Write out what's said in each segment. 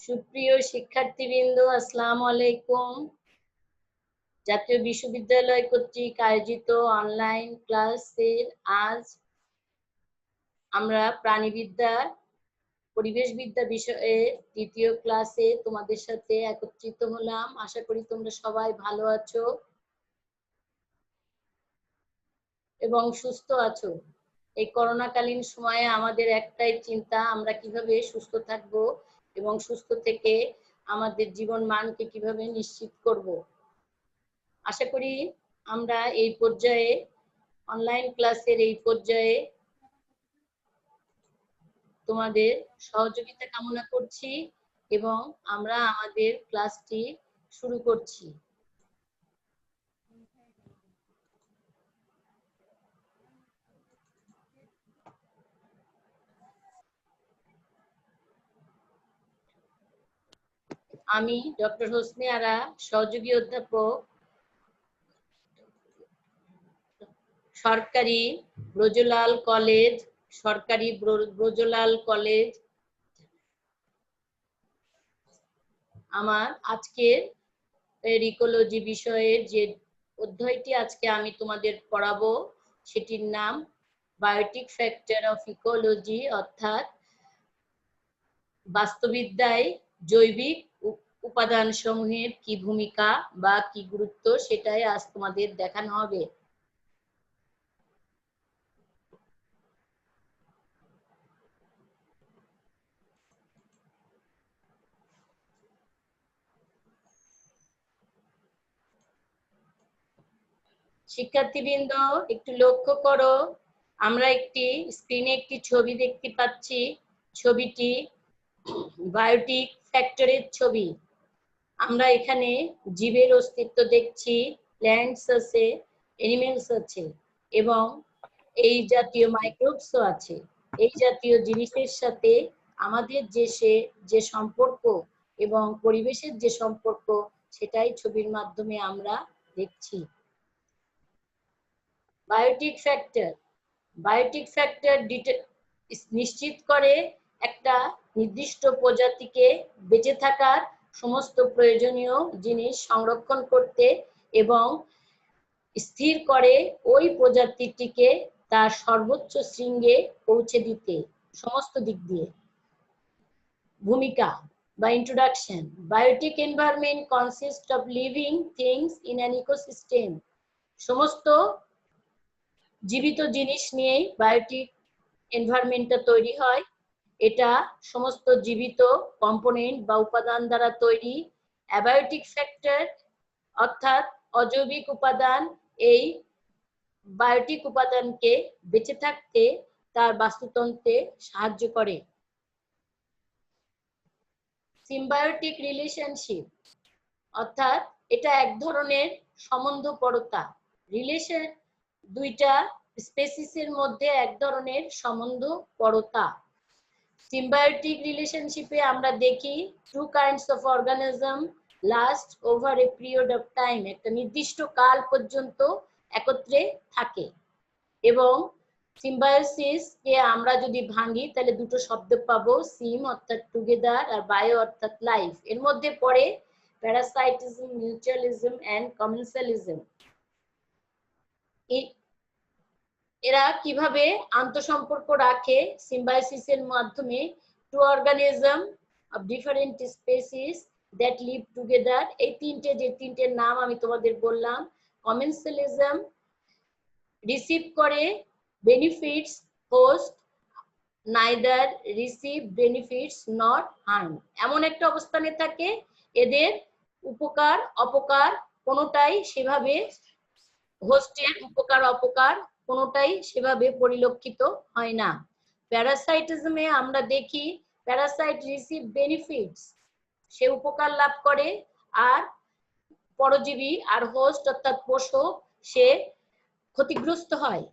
সুপ্রিয় শিক্ষার্থীবৃন্দ, আসসালামু আলাইকুম। জাতীয় বিশ্ববিদ্যালয় কর্তৃক আয়োজিত অনলাইন ক্লাসের আজ আমরা প্রাণীবিদ্যা পরিবেশবিদ্যা বিষয়ে দ্বিতীয় ক্লাসে তোমাদের সাথে একত্রিত হলাম। আশা করি তোমরা সবাই ভালো আছো এবং সুস্থ আছো। এই করোনাকালীন সময়ে আমাদের একটাই চিন্তা, আমরা কীভাবে সুস্থ থাকব? এবং সুস্থ থেকে আমাদের জীবন মানকে কীভাবে নিশ্চিত করব। আশা করি আমরা এই পর্যায়ে অনলাইন ক্লাসের এই পর্যায়ে তোমাদের সহযোগিতা কামনা করছি এবং আমরা আমাদের ক্লাসটি শুরু করছি। আমি ডক্টর হোসনে আরা, সহযোগী অধ্যাপক, সরকারি ব্রজলাল কলেজ, সরকারি ব্রজলাল কলেজ। আমার আজকের ইকোলজি বিষয়ের যে অধ্যায়টি আজকে আমি তোমাদের পড়াবো, সেটির নাম বায়োটিক ফ্যাক্টর অফ ইকোলজি, অর্থাৎ বাস্তুবিদ্যায় জৈবিক উপাদান সমূহের কি ভূমিকা বা কি গুরুত্ব সেটাই আজ তোমাদের দেখানো হবে। শিক্ষার্থীবৃন্দ, একটু লক্ষ্য করো, আমরা একটি স্ক্রিনে একটি ছবি দেখতে পাচ্ছি। ছবিটি বায়োটিক ফ্যাক্টরের ছবি। আমরা এখানে জীবের অস্তিত্ব দেখছি প্ল্যান্টস আছে এনিমেলস আছে এবং এই জাতীয় মাইক্রোবসও আছে। এই জাতীয় জিনিসের সাথে আমাদের যে সে, যে সম্পর্ক এবং পরিবেশের যে সম্পর্ক, সেটাই ছবির মাধ্যমে আমরা দেখছি। বায়োটিক ফ্যাক্টর বায়োটিক ফ্যাক্টর নিশ্চিত করে একটা নির্দিষ্ট প্রজাতিকে বেঁচে থাকার সমস্ত প্রয়োজনীয় জিনিস সংরক্ষণ করতে এবং স্থির করে ওই প্রজাতিটিকে তার সর্বোচ্চ শৃঙ্গে পৌঁছে দিতে সমস্ত দিক দিয়ে। ভূমিকা বা introduction biotic environment consist of living things in an ecosystem সমস্ত জীবিত জিনিস নিয়েই বায়োটিক এনভায়রনমেন্টটা তৈরি হয়। এটা সমস্ত জীবিত কম্পোনেন্ট বা উপাদান দ্বারা তৈরি অ্যাবায়োটিক ফ্যাক্টর অর্থাৎ অজৈবিক উপাদান এই বায়োটিক উপাদানকে বেঁচে থাকতে তার বাস্তুতন্ত্রে সাহায্য করে। সিম্বায়োটিক রিলেশনশিপ অর্থাৎ এটা এক ধরনের সম্বন্ধপরতা। রিলেশন দুইটা স্পেসিসের মধ্যে এক ধরনের সম্বন্ধপরতা। সিম্বায়োটিক রিলেশনশিপে আমরা দেখি two kinds of organism last over a period of time একটা নির্দিষ্ট কাল পর্যন্ত একত্রে থাকে। এবং সিম্বায়োসিস কে আমরা যদি ভাঙি, তাহলে দুটো শব্দ পাবো সিম অর্থাৎ টুগেদার আর বায়ো অর্থাৎ লাইফ এর মধ্যে পড়ে প্যারাসাইটিজম মিউচুয়ালিজম এন্ড কমেন্সালিজম এরা কীভাবে আন্তঃসম্পর্ক রাখে সিম্বায়োসিসের মাধ্যমে two organism of different species that live together এই তিনটে, যে তিনটে নাম আমি তোমাদের বললাম কমেন্সালিজম রিসিভ করে benefits host neither receive benefits not harm এমন একটা অবস্থানে থাকে, এদের উপকার, অপকার কোনোটাই সেভাবে হোস্টের উপকার, অপকার কোনোটাই সেভাবে পরিলক্ষিত হয় না। প্যারাসাইটিজমে আমরা দেখি প্যারাসাইট রিসিভ বেনিফিটস সে উপকার লাভ করে, আর পরজীবী আর হোস্ট অর্থাৎ পোষক, সে ক্ষতিগ্রস্ত হয়।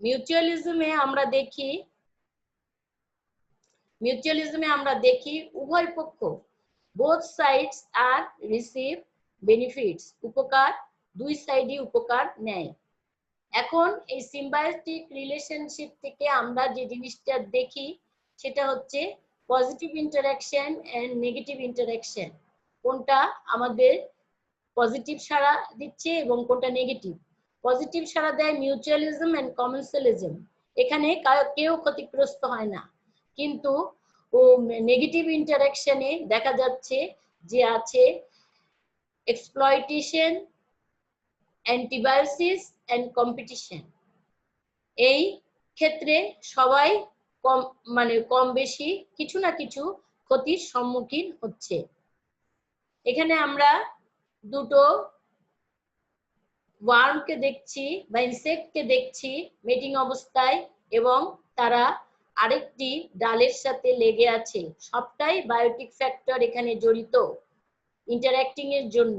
মিউচুয়ালিজমে আমরা দেখি মিউচুয়ালিজমে আমরা দেখি উভয় পক্ষ বোথ সাইডস আর রিসিভ বেনিফিটস উপকার, দুই সাইডই উপকার নেয়। এখন এই সিম্বায়োটিক রিলেশনশিপ থেকে আমরা যে জিনিসটা দেখি, সেটা হচ্ছে positive interaction and negative interaction কোনটা আমাদের পজিটিভ সাড়া দিচ্ছে এবং কোনটা নেগেটিভ পজিটিভ সাড়া দেয় মিউচুয়ালিজম এন্ড কমেন্সালিজম এখানে কেউ ক্ষতিগ্রস্ত হয় না। কিন্তু ও নেগেটিভ ইন্টারাকশনে দেখা যাচ্ছে যে আছে এক্সপ্লয়টেশন অ্যান্টিবায়োসিস এন্ড কম্পিটিশন এই ক্ষেত্রে সবাই কম মানে কম বেশি কিছু না কিছু ক্ষতির সম্মুখীন হচ্ছে। এখানে আমরা দুটো ওয়ার্মকে দেখছি বা ইনসেক্টকে দেখছি মিটিং অবস্থায় এবং তারা আরেকটি ডালের সাথে লেগে আছে। সবটাই বায়োটিক ফ্যাক্টর এখানে জড়িত ইন্টারঅ্যাক্টিং এর জন্য।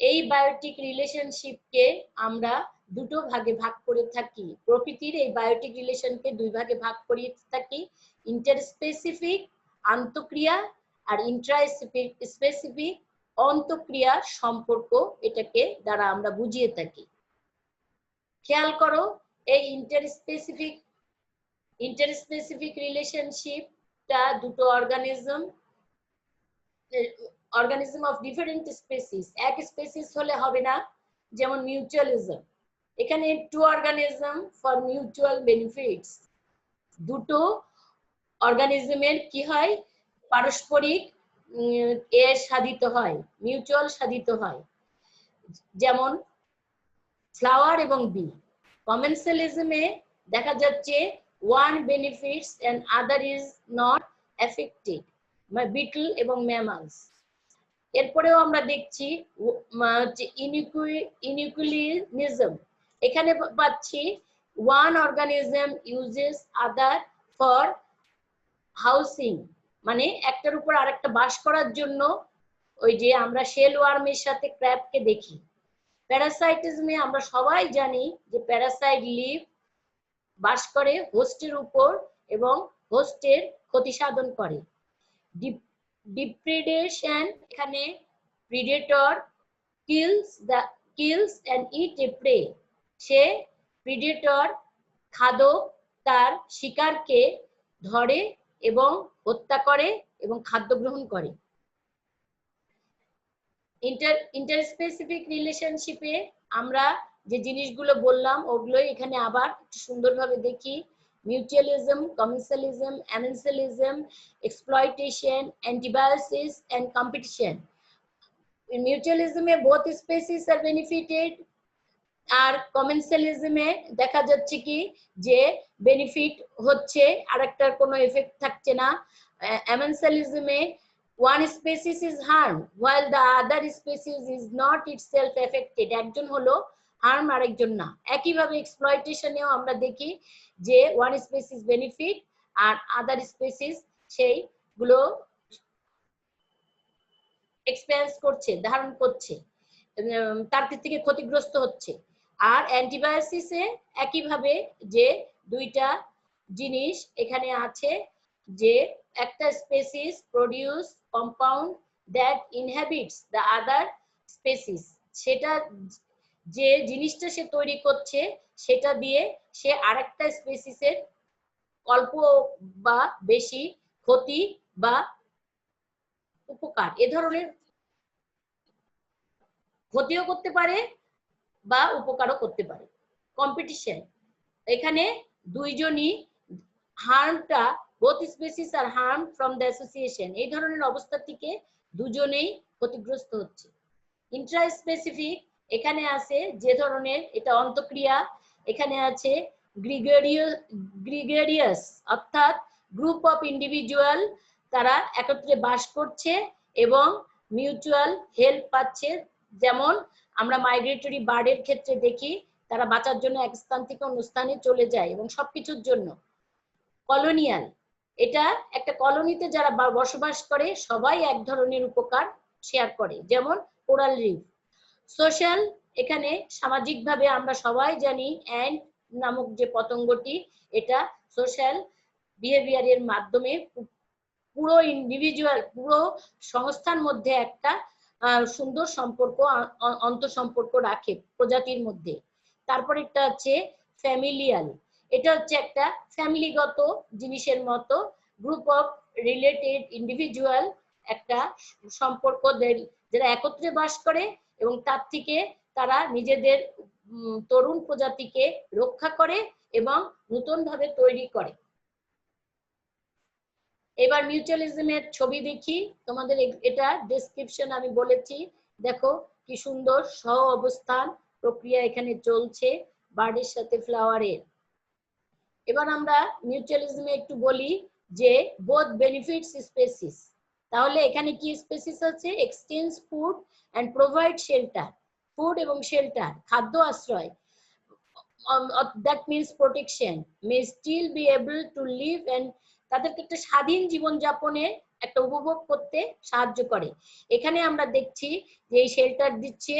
এই বায়োটিক রিলেশনশিপকে আমরা দুটো ভাগে ভাগ করে থাকি। প্রকৃতির এই বায়োটিক রিলেশনকে দুই ভাগে ভাগ করে থাকি। ইন্টারস্পেসিফিক আন্তঃক্রিয়া আর ইন্ট্রাস্পেসিফিক অন্তঃক্রিয়া সম্পর্ক এটাকে দ্বারা আমরা বুঝিয়ে থাকি। খেয়াল করো, এই ইন্টারস্পেসিফিক ইন্টারস্পেসিফিক রিলেশনশিপটা দুটো organism organism of different species এক স্পেসিস হলে হবে না, যেমন মিউচুয়ালিজম এখানে two organism for mutual benefits দুটো অর্গানিজমের কি হয়? পারস্পরিক এর সাধিত হয় মিউচুয়াল সাধিত হয়। যেমন ফ্লাওয়ার এবং বি কমেন্সালিজমে দেখা যাচ্ছে one benefits and other is not affected beetle এবং ম্যামালস এরপরেও আমরা দেখছি ইনিকুলিজম এখানে পাচ্ছি one organism uses other for housing মানে একটার উপর আরেকটা বাস করার জন্য ওই যে আমরা শেল ওয়ার্মের সাথে ক্র্যাবকে দেখি। প্যারাসাইটিজমে আমরা সবাই জানি যে প্যারাসাইট লিভ বাস করে হোস্টের উপর এবং হোস্টের ক্ষতি সাধন করে। ডিপ্রিডেশন এখানে predator kills the kills and eat a prey say predator খাদক তার শিকারকে ধরে এবং হত্যা করে এবং খাদ্য গ্রহণ করে। ইন্টার ইন্টারস্পেসিফিক রিলেশনশিপে আমরা যে জিনিসগুলো বললাম, ওগুলোই এখানে আবার একটু সুন্দরভাবে দেখি। Mutualism, commensalism, amensalism, exploitation, antibiosis, and competition. In mutualism, both species are benefited. আর কমেন্সালিজমে দেখা যাচ্ছে কি যে বেনিফিট হচ্ছে আর একটার কোনো এফেক্ট থাকছে না অ্যামেন্সালিজমে one species is harm while the other species is not itself affected একজন হলো হার্ম আরেকজন না। একইভাবে এক্সপ্লয়টেশনেও আমরা দেখি যে ওয়ান স্পেসিস বেনিফিট আর আদার স্পেসিস সেইগুলো এক্সপেন্স করছে, ধারণ করছে তার থেকে ক্ষতিগ্রস্ত হচ্ছে। আর অ্যান্টিবায়োসিসে একইভাবে যে দুইটা জিনিস এখানে আছে যে একটা species produce compound that inhabits the other species সেটা যে জিনিসটা সে তৈরি করছে, সেটা দিয়ে সে আরেকটা স্পেসিসের অল্প বা বেশি ক্ষতি বা উপকার, এ ধরনের ক্ষতিও করতে পারে বা উপকারও করতে পারে। কম্পিটিশন এখানে দুইজনই হার্মটা both species are harm from the association এই ধরনের অবস্থা থেকে দুজনেই ক্ষতিগ্রস্ত হচ্ছে। ইন্ট্রা স্পেসিফিক এখানে আছে যে ধরনের, এটা অন্তক্রিয়া, এখানে আছে গ্রিগেরিয় গ্রিগেরিয়াস, অর্থাৎ গ্রুপ অফ ইন্ডিভিজুয়াল তারা একত্রে বাস করছে এবং মিউচুয়াল হেল্প পাচ্ছে। যেমন, আমরা মাইগ্রেটরি বার্ডের ক্ষেত্রে দেখি, তারা বাঁচার জন্য এক স্থান থেকে অন্য স্থানে চলে যায় এবং সবকিছুর জন্য। কলোনিয়াল এটা একটা কলোনিতে যারা বসবাস করে, সবাই এক ধরনের উপকার শেয়ার করে। যেমন কোরাল রিফ সোশ্যাল এখানে সামাজিকভাবে আমরা সবাই জানি অ্যান্ড নামক যে পতঙ্গটি, এটা সোশ্যাল বিহেভিয়ারের মাধ্যমে পুরো ইন্ডিভিজুয়াল পুরো সংস্থার মধ্যে একটা সুন্দর সম্পর্ক অন্ত সম্পর্ক রাখে প্রজাতির মধ্যে। তারপর একটা হচ্ছে ফ্যামিলিয়াল এটা হচ্ছে একটা ফ্যামিলিগত জিনিসের মতো গ্রুপ অফ রিলেটেড ইন্ডিভিজুয়াল একটা সম্পর্ক যারা একত্রে বাস করে এবং তার থেকে তারা নিজেদের তরুণ প্রজাতিকে রক্ষা করে এবং নতুন ভাবে তৈরি করে। এবার মিউচুয়ালিজমের ছবি দেখি। তোমাদের এটা ডেসক্রিপশন আমি বলেছি। দেখো কি সুন্দর সহ অবস্থান, প্রক্রিয়া এখানে চলছে বার্ডের সাথে ফ্লাওয়ারের এবার আমরা মিউচুয়ালিজমে একটু বলি যে বোথ বেনিফিটস স্পেসিস তাহলে এখানে কি স্পেসিস আছে? Exchange food and provide shelter food এবং শেল্টার খাদ্য আশ্রয় that means protection may still be able to live and তাদেরকে একটা স্বাধীন জীবনযাপনে একটা উপভোগ করতে সাহায্য করে। এখানে আমরা দেখছি যে এই শেল্টার দিচ্ছে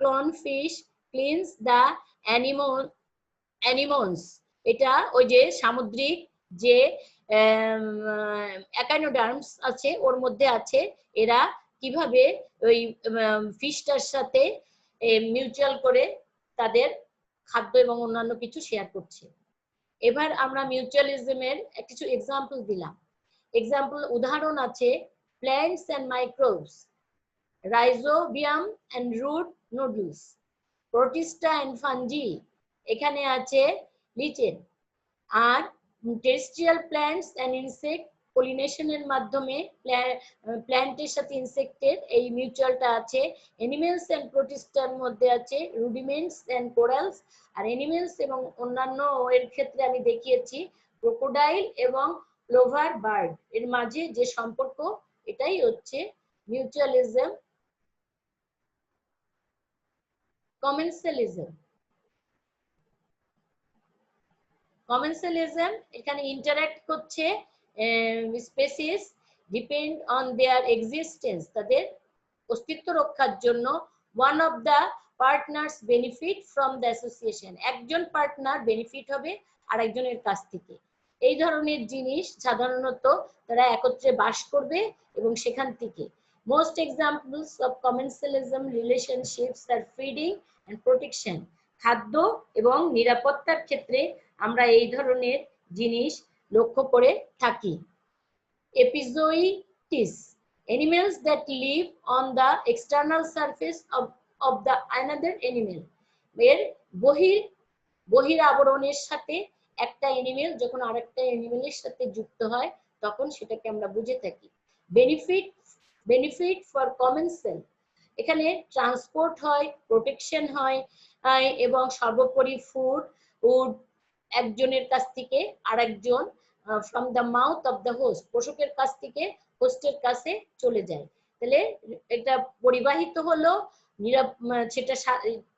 clown fish cleans the animal anemones এটা ওই যে সামুদ্রিক যে অ্যাকাইনোডার্মস আছে, ওর মধ্যে আছে এরা কীভাবে ওই ফিশটার সাথে মিউচুয়াল করে তাদের খাদ্য এবং অন্যান্য কিছু শেয়ার করছে। এবার আমরা মিউচুয়ালিজমের কিছু এক্সাম্পল দিলাম। এক্সাম্পল উদাহরণ আছে plants and microbes rhizobium and root nodules protista and fungi এখানে আছে লিচেন, আর টেরেস্ট্রিয়াল প্ল্যান্টস অ্যান্ড ইনসেক্ট পলিনেশনের মাধ্যমে প্ল্যান্টের সাথে ইনসেক্টের এই মিউচুয়ালটা আছে। এনিমেলস অ্যান্ড প্রোটিস্টার মধ্যে আছে রুডিমেন্টস অ্যান্ড কোরালস আর এনিমেলস এবং অন্যান্য এর ক্ষেত্রে আমি দেখিয়েছি ক্রোকোডাইল এবং লোভার বার্ড এর মাঝে যে সম্পর্ক, এটাই হচ্ছে মিউচুয়ালিজম কমেন্সালিজম কমেন্সালিজম এখানে ইন্টারঅ্যাক্ট করছে species depend on their existence তাদের অস্তিত্ব রক্ষার জন্য। One of the partners benefit from the association একজন পার্টনার বেনিফিট হবে আরেকজনের কাছ থেকে। এই ধরনের জিনিস সাধারণত তারা একত্রে বাস করবে এবং সেখান থেকে। Most examples of commensalism relationships are feeding and protection খাদ্য এবং নিরাপত্তার ক্ষেত্রে আমরা এই ধরনের জিনিস লক্ষ্য করে থাকি। এপিজোইটিস animals that live on the external surface of, of the animal এর বহির বহির আবরণের সাথে একটা এনিমেল যখন আরেকটা এনিমেলের সাথে যুক্ত হয় তখন সেটাকে আমরা বুঝে থাকি। Benefit benefit for common cell এখানে ট্রান্সপোর্ট হয় প্রোটেকশন হয় এবং সর্বোপরি ফুড উড একজনের কাছ থেকে আরেকজন from the mouth of the host পোষকের কাছ থেকে হোস্টের কাছে চলে যায়। তাহলে এটা পরিবাহিত হলো সেটা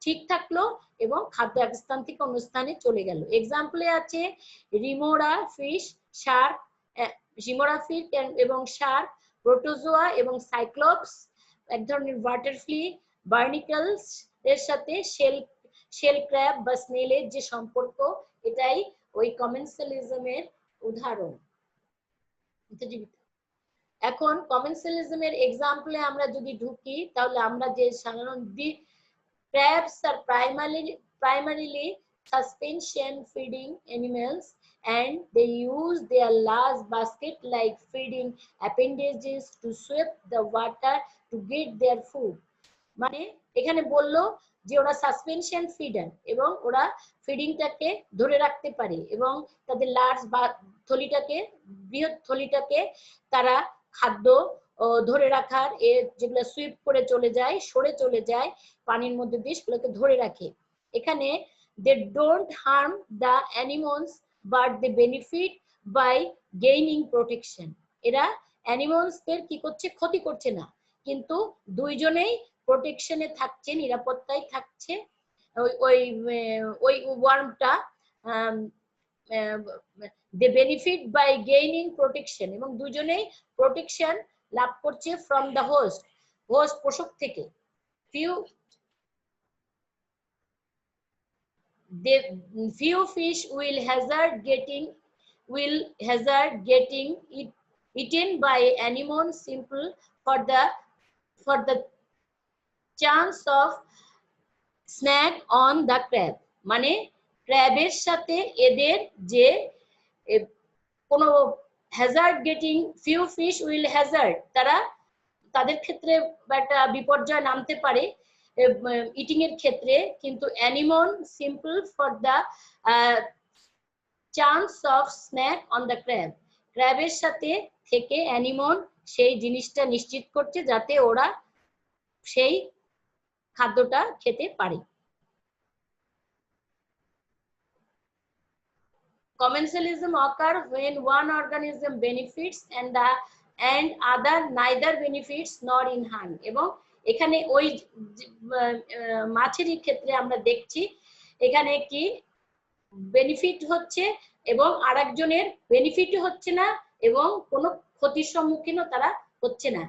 ঠিক থাকল এবং খাদ্য এক স্থান থেকে অন্য স্থানে চলে গেল। এক্সাম্পলে আছে remora fish, shark remora fish এবং শার্ক, প্রোটোজোয়া এবং সাইক্লোপস, এক ধরনের ওয়াটারফ্লি বার্নিকালস এর সাথে শেল শেল ক্র্যাব বা স্নেলের যে সম্পর্ক এটাই ওই কমেন্সালিজমের উদাহরণ এখন কমেন্সালিজমের এক্সাম্পলে আমরা যদি ঢুকি তাহলে আমরা যে সাধারণ the crabs are primary primarily suspension feeding animals and they use their large basket like feeding appendages to sweep the water to get their food মানে এখানে বলল যে ওরা সাসপেনশন ফিডার এবং ওরা ফিডিংটাকে ধরে রাখতে পারে এবং তাদের লার্জ বা থলিটাকে, বৃহৎ থলিটাকে তারা খাদ্য ধরে রাখার, এ যেগুলো সুইপ করে চলে যায়, সরে চলে যায়, পানির মধ্যে দিয়ে সেগুলোকে ধরে রাখে। এখানে they don't harm the animals but they benefit by gaining protection এরা অ্যানিমলসদের কি করছে? ক্ষতি করছে না। কিন্তু দুইজনেই প্রোটেকশনে থাকছে নিরাপত্তায় থাকছে ওই ওই ওয়ার্মটা they benefit by gaining protection এবং দুজনেই প্রোটেকশন লাভ করছে ফ্রম দ্য হোস্ট হোস্ট পোষক থেকে। Few they few fish will hazard getting will hazard getting it, eaten by animal simple for the for the chance of snack on the crab. মানে ক্র্যাবের সাথে এদের যে কোনো hazard getting few fish will hazard তারা তাদের ক্ষেত্রে একটা বিপর্যয় নামতে পারে ইটিং এর ক্ষেত্রে, কিন্তু anemone simple for the chance of snack on the crab ক্র্যাবের সাথে থেকে অ্যানিমন সেই জিনিসটা নিশ্চিত করছে যাতে ওরা সেই খাদ্যটা খেতে পারে। commensalism occur when one organism benefits and the, and other neither benefits nor in harm এবং এখানে ওই মাছেরই ক্ষেত্রে আমরা দেখছি, এখানে কি বেনিফিট হচ্ছে এবং আরেকজনের বেনিফিট হচ্ছে না এবং কোনো ক্ষতির সম্মুখীনও তারা হচ্ছে না।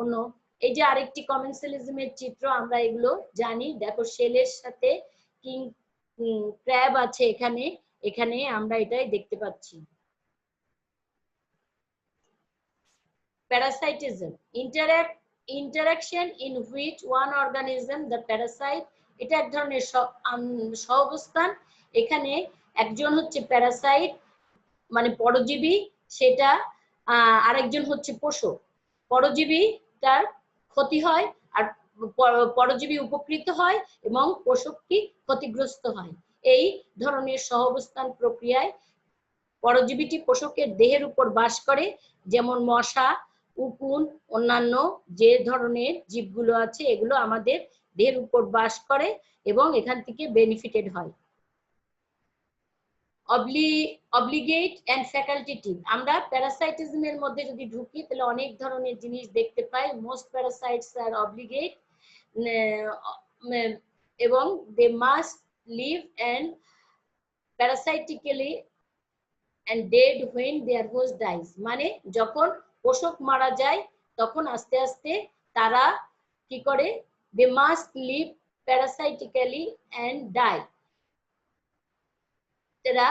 অন্য এই যে আরেকটি কমেন্সিয়ালিজমের চিত্র আমরা এগুলো জানি। দেখো, শেলের সাথে কিং ক্র্যাব আছে এখানে। এখানে আমরা এটাই দেখতে পাচ্ছি। Parasitism, interact, interaction in which one organism, the parasite, এটা এক ধরনের সহাবস্থান। এখানে একজন হচ্ছে প্যারাসাইট মানে পরজীবী, সেটা আরেকজন হচ্ছে পোষক পরজীবী তার ক্ষতি হয় আর পরজীবী উপকৃত হয় এবং পোষকটি ক্ষতিগ্রস্ত হয়। এই ধরনের সহাবস্থান প্রক্রিয়ায় পরজীবীটি পোষকের দেহের উপর বাস করে, যেমন মশা, উকুন, অন্যান্য যে ধরনের জীবগুলো আছে, এগুলো আমাদের দেহের উপর বাস করে এবং এখান থেকে বেনিফিটেড হয়। অব্লিগেট অ্যান্ড ফ্যাকাল্টেটিভ আমরা প্যারাসাইটিজমের মধ্যে যদি ঢুকি, তাহলে অনেক ধরনের জিনিস দেখতে পাই। মোস্ট প্যারাসাইটস আর অব্লিগেট এবং they must live and parasitically and dead when their host dies. মানে যখন পোষক মারা যায়, তখন আস্তে আস্তে তারা কি করে? They must live parasitically and die তারা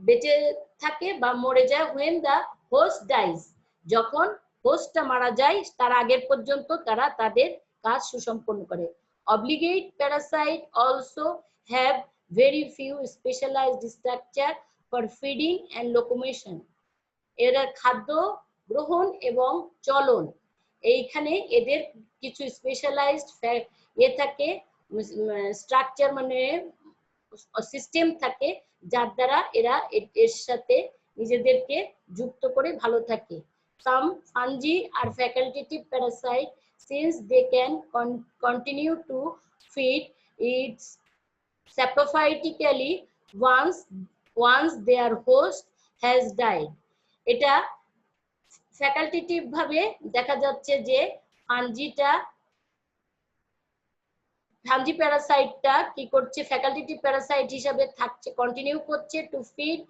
বেঁচে থাকে বা মরে যায় হোয়েন দা হোস্ট ডাইজ যখন হোস্টটা মারা যায়, তার আগের পর্যন্ত তারা তাদের কাজ সুসম্পন্ন করে। Obligate parasite also have very few specialised structure for feeding and locomotion. এরা খাদ্য গ্রহণ এবং চলন। এইখানে এদের কিছু স্পেশালাইজড এ থাকে স্ট্রাকচার মানে সিস্টেম থাকে যার দ্বারা এরা এর সাথে নিজেদেরকে যুক্ত করে ভালো থাকে। Some fungi are facultative parasite since they can continue to to its it saprophytically once their host has died. এটা ফ্যাকাল্টেটিভ ভাবে দেখা যাচ্ছে যে ফাঞ্জিটা থামজি প্যারাসাইটটা কি করছে? ফ্যাকাল্টিটি প্যারাসাইট হিসাবে থাকছে কন্টিনিউ করছে টু ফিড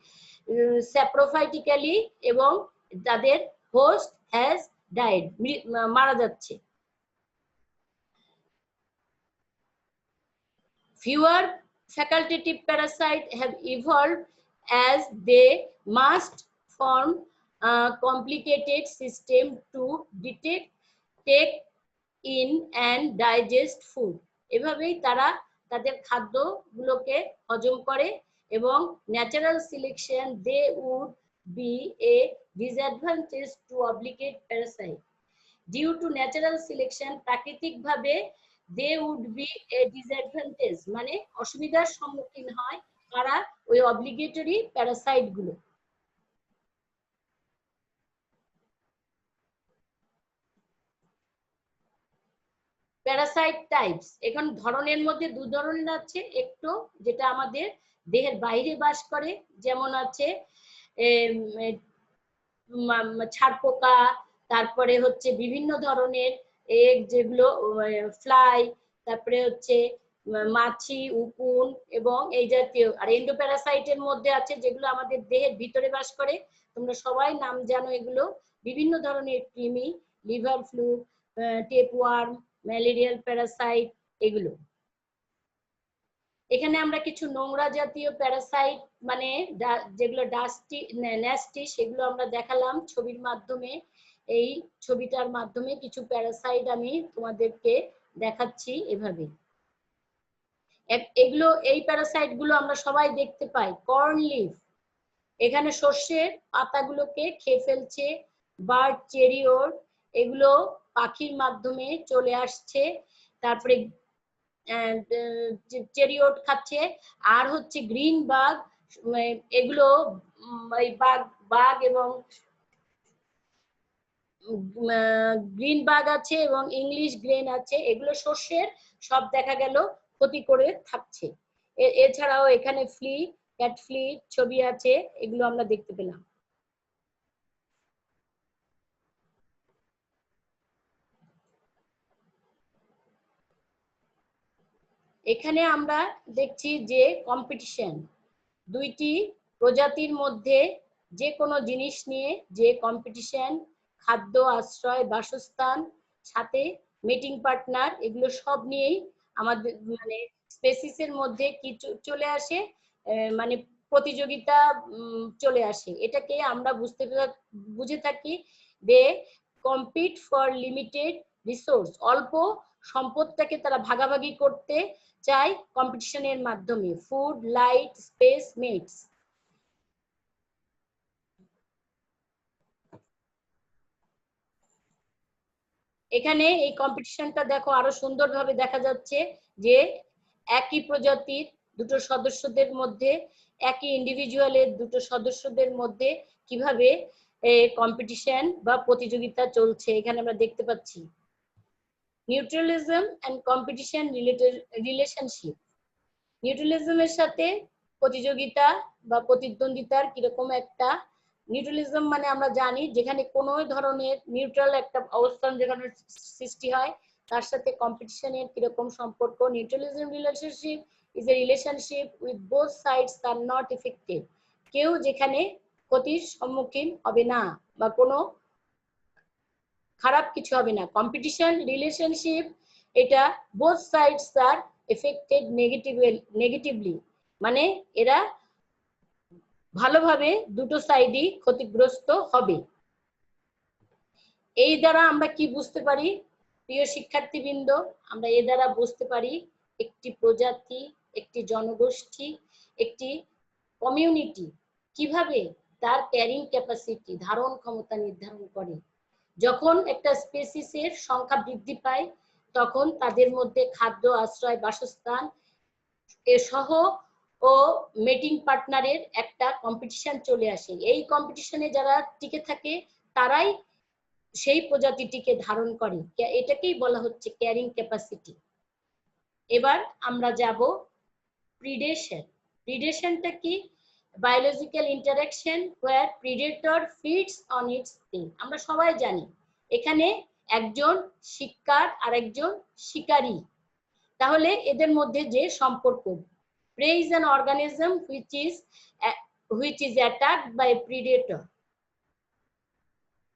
স্যাপ্রোফাইটিক্যালি এবং তাদের হোস্ট হ্যাজ ডায়েড মারা যাচ্ছে। Fewer facultative parasite have evolve as they must form complicated system to detect take in and digest food এভাবেই তারা তাদের খাদ্যগুলোকে হজম করে এবং natural selection they would be a disadvantage to obligate parasite due to natural selection প্রাকৃতিকভাবে they would be a disadvantage মানে অসুবিধার সম্মুখীন হয় কারা ওই অব্লিগেটরি প্যারাসাইট প্যারাসাইট টাইপস এখন ধরনের মধ্যে দু ধরনের আছে। একটু যেটা আমাদের দেহের বাইরে বাস করে, যেমন আছে ছাড়পোকা, তারপরে হচ্ছে বিভিন্ন ধরনের এগ যেগুলো ফ্লাই তারপরে হচ্ছে মাছি, উকুন এবং এই জাতীয়। আর এন্ডোপ্যারাসাইটের মধ্যে আছে যেগুলো আমাদের দেহের ভিতরে বাস করে। তোমরা সবাই নাম জানো এগুলো। বিভিন্ন ধরনের কৃমি liver fluke tapeworm malarial, parasite এগুলো। এখানে আমরা কিছু নোংরা জাতীয় প্যারাসাইট মানে যেগুলো ডাস্টি ন্যাস্টি, সেগুলো আমরা দেখালাম ছবির মাধ্যমে। এই ছবিটার মাধ্যমে কিছু প্যারাসাইট আমি তোমাদেরকে দেখাচ্ছি এভাবে। এগুলো, এই প্যারাসাইটগুলো আমরা সবাই দেখতে পাই। Corn leaf. এখানে শস্যের পাতাগুলোকে খেয়ে ফেলছে, বার্ড চেরিওর এগুলো পাখির মাধ্যমে চলে আসছে তারপরে চেরিওট খাচ্ছে আর হচ্ছে গ্রিন বাগ এগুলো উম, এই বাগ বাগ এবং গ্রিন বাগ আছে এবং ইংলিশ গ্রেন আছে এগুলো শস্যের সব দেখা গেল ক্ষতি করে থাকছে। এছাড়াও এখানে ফ্লি ক্যাট ফ্লি ছবি আছে এগুলো আমরা দেখতে পেলাম। এখানে আমরা দেখছি যে কম্পিটিশন দুইটি প্রজাতির মধ্যে যে কোনো জিনিস নিয়ে যে কম্পিটিশন খাদ্য, আশ্রয়, বাসস্থান, সাথে মিটিং পার্টনার এগুলো সব নিয়েই আমাদের মানে স্পেসিসের মধ্যে কি চলে আসে মানে প্রতিযোগিতা চলে আসে। এটাকে আমরা বুঝতে বুঝে থাকি they compete for limited resource অল্প সম্পদটাকে তারা ভাগাভাগি করতে চায় কম্পিটিশনের মাধ্যমে। ফুড লাইট স্পেস মেটস এখানে এই কম্পিটিশনটা দেখো আরও সুন্দরভাবে দেখা যাচ্ছে যে একই প্রজাতির দুটো সদস্যদের মধ্যে, একই ইন্ডিভিজুয়ালের দুটো সদস্যদের মধ্যে কীভাবে কম্পিটিশন বা প্রতিযোগিতা চলছে। এখানে আমরা দেখতে পাচ্ছি। নিউট্রালিজম অ্যান্ড কম্পিটিশন রিলেশনশিপ নিউট্রালিজমের সাথে প্রতিযোগিতা বা প্রতিদ্বন্দ্বিতার কীরকম একটা নিউট্রালিজম মানে আমরা জানি যেখানে কোনো ধরনের নিউট্রাল একটা অবস্থান যেখানে সৃষ্টি হয়, তার সাথে কম্পিটিশনের কীরকম সম্পর্ক। Neutralism relationship is a relationship with both sides are not affected কেউ যেখানে ক্ষতির সম্মুখীন হবে না বা কোনো খারাপ কিছু হবে না। কম্পিটিশন রিলেশনশিপ এটা both sides are affected negative negatively মানে এরা ভালোভাবে দুটো সাইডই ক্ষতিগ্রস্ত হবে। এই দ্বারা আমরা কি বুঝতে পারি? প্রিয় শিক্ষার্থীবৃন্দ, আমরা এ দ্বারা বুঝতে পারি একটি প্রজাতি, একটি জনগোষ্ঠী, একটি কমিউনিটি কীভাবে তার ক্যারিং ক্যাপাসিটি ধারণ ক্ষমতা নির্ধারণ করে। যখন একটা স্পেসিসের সংখ্যা বৃদ্ধি পায়, তখন তাদের মধ্যে খাদ্য, আশ্রয়, বাসস্থান সহ ও মেটিং পার্টনারের একটা কম্পিটিশন চলে আসে। এই কম্পিটিশনে যারা টিকে থাকে, তারাই সেই প্রজাতিটিকে ধারণ করে। এটাকেই বলা হচ্ছে ক্যারিং ক্যাপাসিটি এবার আমরা যাব প্রিডেশন প্রিডেশনটা কি? Biological interaction where predator feeds on its thing আমরা সবাই জানি এখানে একজন শিকার আর একজন শিকারী। তাহলে এদের মধ্যে যে সম্পর্ক prey is an organism which is uh, which is attacked by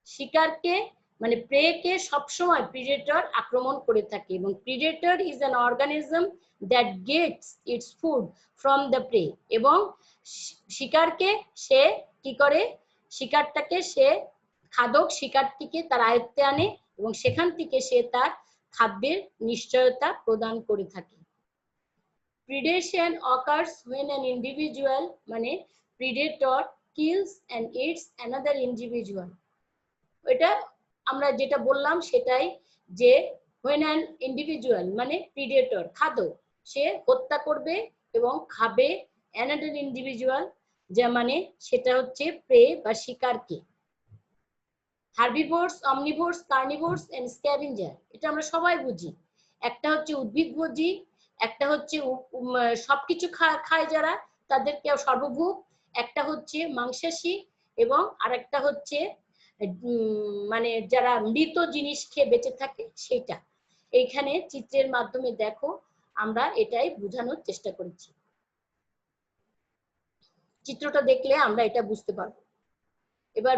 শিকারকে মানে প্রেকে সবসময় প্রিডেটর আক্রমণ করে থাকে এবং predator is an organism that gets its food from the prey এবং শিকারকে সে কি করে? শিকারটাকে সে খাদক, শিকারটিকে তার আয়ত্তে আনে এবং সেখান থেকে সে তার খাদ্যের নিশ্চয়তা প্রদান করে থাকে। প্রিডেশন occurs when an individual মানে predator, kills and eats another individual এটা আমরা যেটা বললাম সেটাই যে when an individual মানে predator খাদক সে হত্যা করবে এবং খাবে another ইন্ডিভিজুয়াল যা মানে সেটা হচ্ছে প্রে বা শিকারকে। হার্বিভোরস অমনিভোরস কার্নিভোরস এন্ড স্ক্যাভেঞ্জার এটা আমরা সবাই বুঝি। একটা হচ্ছে উদ্ভিদ উদ্ভিদভোজী একটা হচ্ছে সবকিছু খায় যারা তাদেরকে সর্বভূক একটা হচ্ছে মাংসাশী এবং আরেকটা হচ্ছে উম, মানে যারা মৃত জিনিস খেয়ে বেঁচে থাকে সেটা এইখানে চিত্রের মাধ্যমে দেখো, আমরা এটাই বোঝানোর চেষ্টা করেছি। চিত্রটা দেখলে আমরা এটা বুঝতে পারব। এবার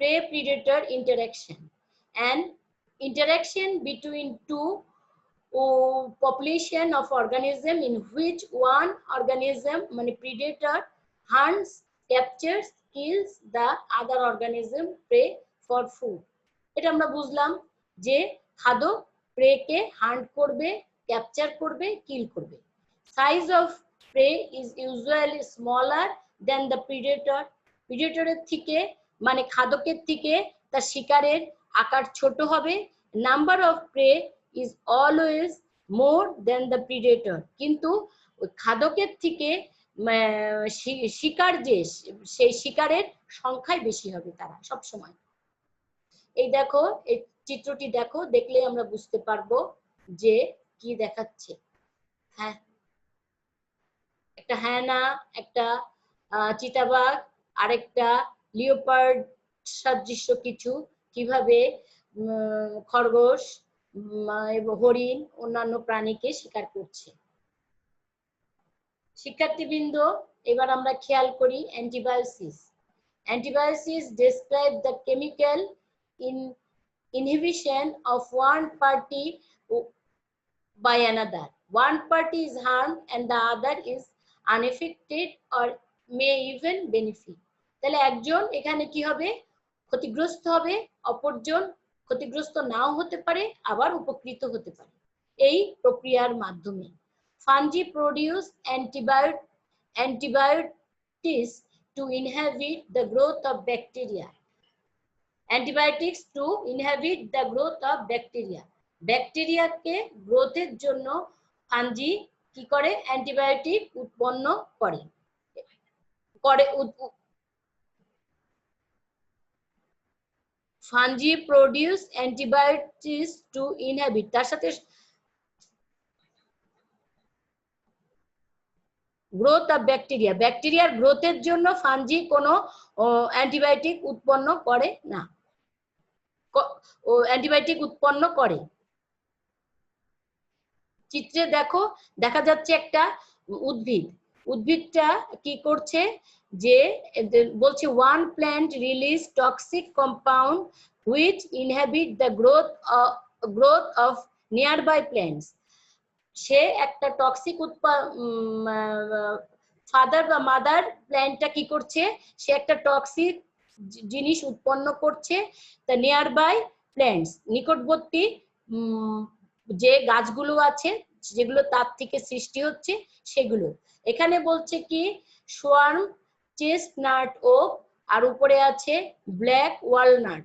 prey predator interaction and interaction between two population of organism in which one organism মানে predator hunts captures kills the other organism prey for food এটা আমরা বুঝলাম যে খাদক প্রেকে হান্ট করবে ক্যাপচার করবে কিল করবে। Size of prey is usually smaller than the predator প্রিডেটরের থেকে মানে খাদকের থেকে তার শিকারের আকার ছোট হবে। Number of prey is always more than the predator কিন্তু খাদকের থেকে শিকার যে, সেই শিকারের সংখ্যাই বেশি হবে তারা সব সময় এই দেখো, এই চিত্রটি দেখো, দেখলে আমরা বুঝতে পারব যে কি দেখাচ্ছে। হ্যাঁ। একটা হ্যানা একটা চিতাবাঘ, আরেকটা লিওপার্ড সাদৃশ্য কিছু, কীভাবে খরগোশ হরিণ অন্যান্য প্রাণীকে শিকার করছে। শিক্ষার্থীবৃন্দ, এবার আমরা খেয়াল করি antibiosis antibiosis describe the chemical in inhibition of one party by another. One party is harmed and the other is unaffected or may even benefit. তাহলে একজন এখানে কি হবে ক্ষতিগ্রস্ত হবে, অপরজন ক্ষতিগ্রস্ত নাও হতে পারে, আবার উপকৃত হতে পারে এই প্রক্রিয়ার মাধ্যমে fungi produce antibiotic antibiotics to inhabit the growth of bacteria antibiotics to inhabit the growth of bacteria ব্যাকটেরিয়াকে গ্রোথের জন্য ফাঞ্জি কি করে? অ্যান্টিবায়োটিক উৎপন্ন করে। করে fungi produce antibiotics to inhabit তার সাথে গ্রোথ অফ ব্যাকটেরিয়া ব্যাকটেরিয়ার গ্রোথের জন্য ফাঞ্জি কোনো অ্যান্টিবায়োটিক উৎপন্ন করে না। অ্যান্টিবায়োটিক উৎপন্ন করে। চিত্রে দেখো, দেখা যাচ্ছে একটা উদ্ভিদ। উদ্ভিদটা কি করছে যে বলছে one plant release toxic compound which inhibit the growth growth of nearby plants সে একটা টক্সিক উৎপা ফাদার বা মাদার প্ল্যান্টটা কি করছে? সে একটা টক্সিক জিনিস উৎপন্ন করছে তা নিয়ার বাই প্ল্যান্টস নিকটবর্তী যে গাছগুলো আছে, যেগুলো তার থেকে সৃষ্টি হচ্ছে, সেগুলো। এখানে বলছে কি সোয়ার্ম চেস্টনাট ও আর উপরে আছে ব্ল্যাক ওয়ালনাট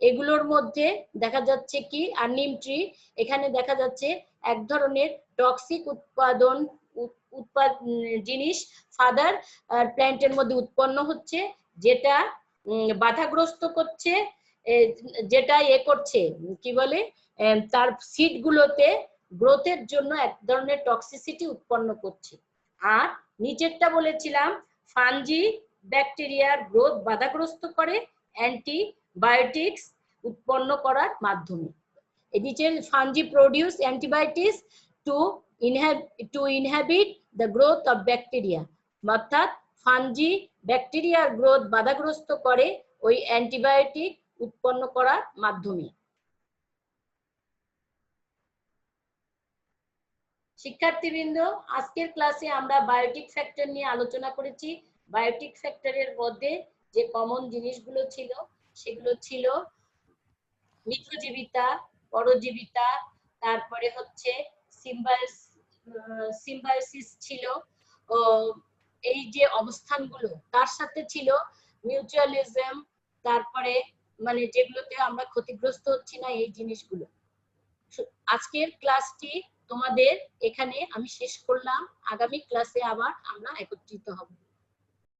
এগুলোর মধ্যে দেখা যাচ্ছে কি, আর নিম ট্রি এখানে দেখা যাচ্ছে এক ধরনের টক্সিক উৎপাদন, উৎ- উৎপাদ জিনিস ফাদার প্ল্যান্টের মধ্যে উৎপন্ন হচ্ছে, যেটা বাধাগ্রস্ত করছে যেটা এ করছে, কি বলে তার সিড গুলোতে গ্রোথের জন্য এক ধরনের টক্সিসিটি উৎপন্ন করছে। আর নিচেরটা বলেছিলাম ফানজি ব্যাকটেরিয়ার গ্রোথ বাধাগ্রস্ত করে অ্যান্টিবায়োটিক্স উৎপন্ন করার মাধ্যমে। নিচের fungi produce antibiotics to inhabit to inhabit the growth of bacteria অর্থাৎ ফানজি ব্যাকটেরিয়ার গ্রোথ বাধাগ্রস্ত করে ওই অ্যান্টিবায়োটিক উৎপন্ন করার মাধ্যমে। শিক্ষার্থীবৃন্দ, আজকের ক্লাসে আমরা বায়োটিক ফ্যাক্টর নিয়ে আলোচনা করেছি। বায়োটিক ফ্যাক্টরের মধ্যে যে কমন জিনিসগুলো ছিল, সেগুলো ছিল মিথ্রজীবিতা পরজীবিতা, তারপরে হচ্ছে সিম্বায়োস সিম্বায়োসিস ছিল। এই যে অবস্থানগুলো, তার সাথে ছিল মিউচুয়ালিজম তারপরে মানে যেগুলোতে আমরা ক্ষতিগ্রস্ত হচ্ছি না এই জিনিসগুলো। আজকের ক্লাসটি তোমাদের এখানে আমি শেষ করলাম। আগামী ক্লাসে আবার আমরা একত্রিত হব।